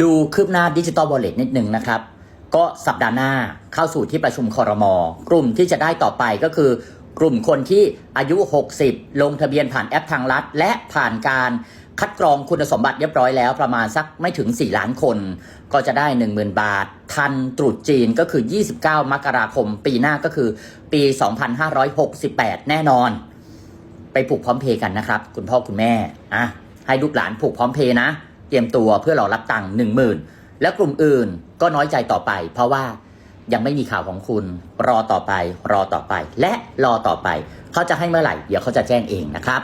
ดูคืบหน้าดิจิตอลวอลเล็ตนิดหนึ่งนะครับ ก็สัปดาห์หน้าเข้าสู่ที่ประชุมคอรมอกลุ่มที่จะได้ต่อไปก็คือกลุ่มคนที่อายุ 60 ลงทะเบียนผ่านแอปทางรัฐและผ่านการคัดกรองคุณสมบัติเรียบร้อยแล้วประมาณสักไม่ถึง 4 ล้านคน ก็จะได้ 10,000 บาท ทันตรุษจีนก็คือ 29 มกราคม ปีหน้าก็คือปี 2568 แน่นอน ไปผูกพร้อมเพย์กันนะครับ คุณพ่อคุณแม่อะให้ลูกหลานผูกพร้อมเพย์นะ เตรียมตัวเพื่อรอรับตังค์หนึ่งหมื่นแล้วกลุ่มอื่นก็น้อยใจต่อไป เพราะว่ายังไม่มีข่าวของคุณรอต่อไป รอต่อไป และรอต่อไป เขาจะให้เมื่อไหร่ เดี๋ยวเขาจะแจ้งเองนะครับ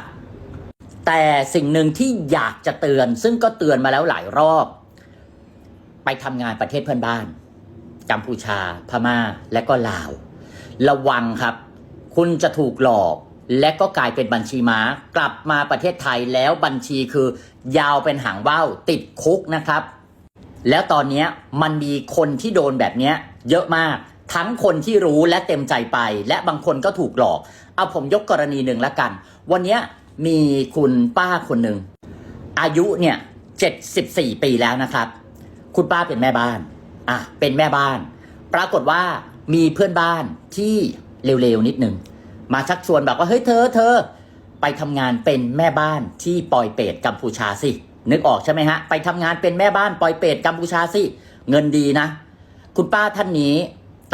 แต่สิ่งหนึ่งที่อยากจะเตือน ซึ่งก็เตือนมาแล้วหลายรอบ ไปทำงานประเทศเพื่อนบ้าน กัมพูชา พม่าและก็ลาว ระวังครับ คุณจะถูกหลอก และก็กลายเป็นบัญชีม้ากลับมาประเทศไทยแล้วบัญชีคือยาวเป็นหางว่าวติดคุกนะครับ แล้วตอนนี้มันมีคนที่โดนแบบนี้เยอะมากทั้งคนที่รู้และเต็มใจไป และบางคนก็ถูกหลอก เอาผมยกกรณีหนึ่งละกัน วันนี้มีคุณป้าคนหนึ่งอายุเนี่ย74ปีแล้วนะครับ คุณป้าเป็นแม่บ้านอะเป็นแม่บ้าน ปรากฏว่ามีเพื่อนบ้านที่เร็วๆนิดนึง มาชักชวนบอกว่าเฮ้ยเธอเธอไปทำงานเป็นแม่บ้านที่ปอยเปตกัมพูชาสิ นึกออกใช่ไหมฮะ ไปทำงานเป็นแม่บ้านปอยเปตกัมพูชาสิ เงินดีนะ คุณป้าท่านนี้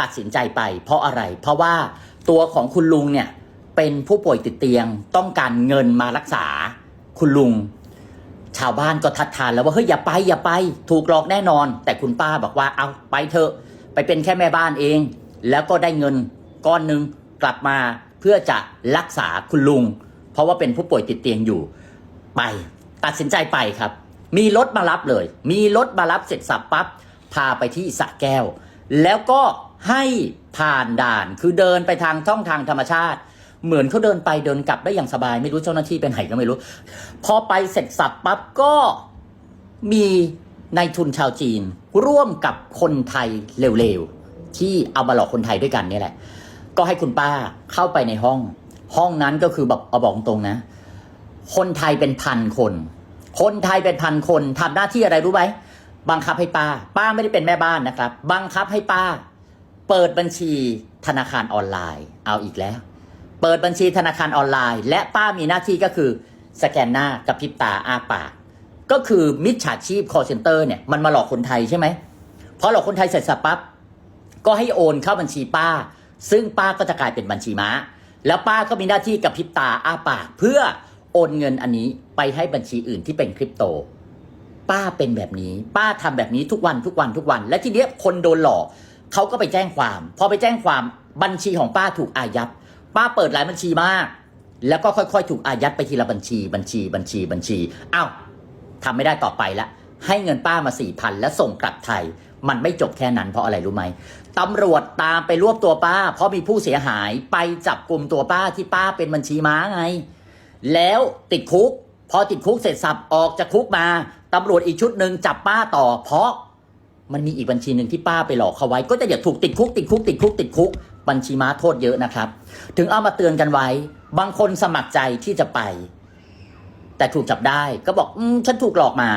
ตัดสินใจไป เพราะอะไร เพราะว่าตัวของคุณลุงเนี่ยเป็นผู้ป่วยติดเตียงต้องการเงินมารักษา คุณลุง ชาวบ้านก็ทัดทานแล้วว่าเฮ้ยอย่าไปอย่าไป ถูกหลอกแน่นอน แต่คุณป้าบอกว่าเอาไปเถอะ ไปเป็นแค่แม่บ้านเอง แล้วก็ได้เงินก้อนหนึ่งกลับมา เพื่อจะรักษาคุณลุง เพราะว่าเป็นผู้ป่วยติดเตียงอยู่ไปตัดสินใจไปครับ มีรถมารับเลย มีรถมารับเสร็จสับปั๊บพาไปที่สะแก้ว แล้วก็ให้ผ่านด่านคือเดินไปทางช่องทางธรรมชาติ เหมือนเขาเดินไปเดินกลับได้อย่างสบาย ไม่รู้เจ้าหน้าที่เป็นไหนก็ไม่รู้ พอไปเสร็จสับปั๊บก็มีนายทุนชาวจีน ร่วมกับคนไทยเร็วๆ ที่เอามาหลอกคนไทยด้วยกันนี่แหละ ก็ให้คุณป้าเข้าไปในห้อง ห้องนั้นก็คือแบอกเอาบอกตรงนะ คนไทยเป็นพันคน คนไทยเป็นพันคนทำหน้าที่อะไรรู้ไหมบังคับให้ป้า ป้าไม่ได้เป็นแม่บ้านนะครับ บังคับให้ป้า เปิดบัญชีธนาคารออนไลน์ เอาอีกแล้ว เปิดบัญชีธนาคารออนไลน์ และป้ามีหน้าที่ก็คือสแกนหน้ากับพิบตาอ้าปาก ก็คือมิจฉาชีพ call center เนี่ยมันมาหลอกคนไทยใช่ไหมพอหลอกคนไทยเสร็จสับปั๊บก็ให้โอนเข้าบัญชีป้า ซึ่งป้าก็จะกลายเป็นบัญชีม้า แล้วป้าก็มีหน้าที่กับพริบตาอ้าปากเพื่อโอนเงินอันนี้ไปให้บัญชีอื่นที่เป็นคริปโต ป้าเป็นแบบนี้ ป้าทำแบบนี้ทุกวันทุกวันทุกวัน และทีเนี้ยคนโดนหลอกเขาก็ไปแจ้งความ พอไปแจ้งความบัญชีของป้าถูกอายัด ป้าเปิดหลายบัญชีมาก แล้วก็ค่อยๆ ถูกอายัดไปทีละบัญชีบัญชีบัญชีบัญชีอ้าวทำไม่ได้ต่อไปละให้เงินป้ามาสี่พันแล้วส่งกลับไทย มันไม่จบแค่นั้นเพราะอะไรรู้ไหมตำรวจตามไปรวบตัวป้า เพราะมีผู้เสียหายไปจับกลุ่มตัวป้าที่ป้าเป็นบัญชีม้าไง แล้วติดคุก พอติดคุกเสร็จสับออกจากคุกมาตำรวจอีกชุดหนึ่งจับป้าต่อ เพราะมันมีอีกบัญชีหนึ่งที่ป้าไปหลอกเขาไว้ ก็จะอย่าถูกติดคุกติดคุกติดคุกติดคุกบัญชีม้าโทษเยอะนะครับ ถึงเอามาเตือนกันไว้ บางคนสมัครใจที่จะไป แต่ถูกจับได้ก็บอก อืมฉันถูกหลอกมา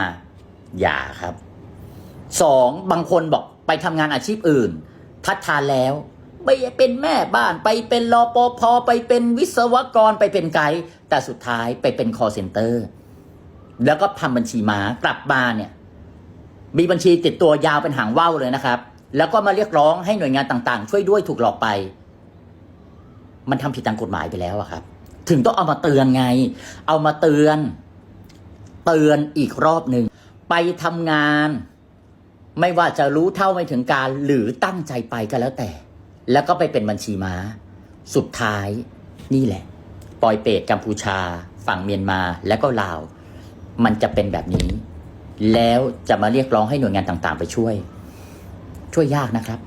อย่าครับ สองบางคนบอกไปทำงานอาชีพอื่นทัดทานแล้ว ไปเป็นแม่บ้านไปเป็นรอปภไปเป็นวิศวกรไปเป็นไกด์แต่สุดท้ายไปเป็น call center แล้วก็ทำบัญชีม้ากลับมาเนี่ย มีบัญชีติดตัวยาวเป็นหางว่าวเลยนะครับ แล้วก็มาเรียกร้องให้หน่วยงานต่างๆ ช่วยด้วยถูกหลอกไป มันทำผิดตามกฎหมายไปแล้วอะครับ ถึงต้องเอามาเตือนไง เอามาเตือน เตือนอีกรอบหนึ่งไปทำงาน ไม่ว่าจะรู้เท่าไม่ถึงการหรือตั้งใจไปก็แล้วแต่ แล้วก็ไปเป็นบัญชีม้า สุดท้ายนี่แหละ ปอยเปตกัมพูชา ฝั่งเมียนมาและก็ลาว มันจะเป็นแบบนี้ แล้วจะมาเรียกร้องให้หน่วยงานต่างๆ ไปช่วย ช่วยยากนะครับ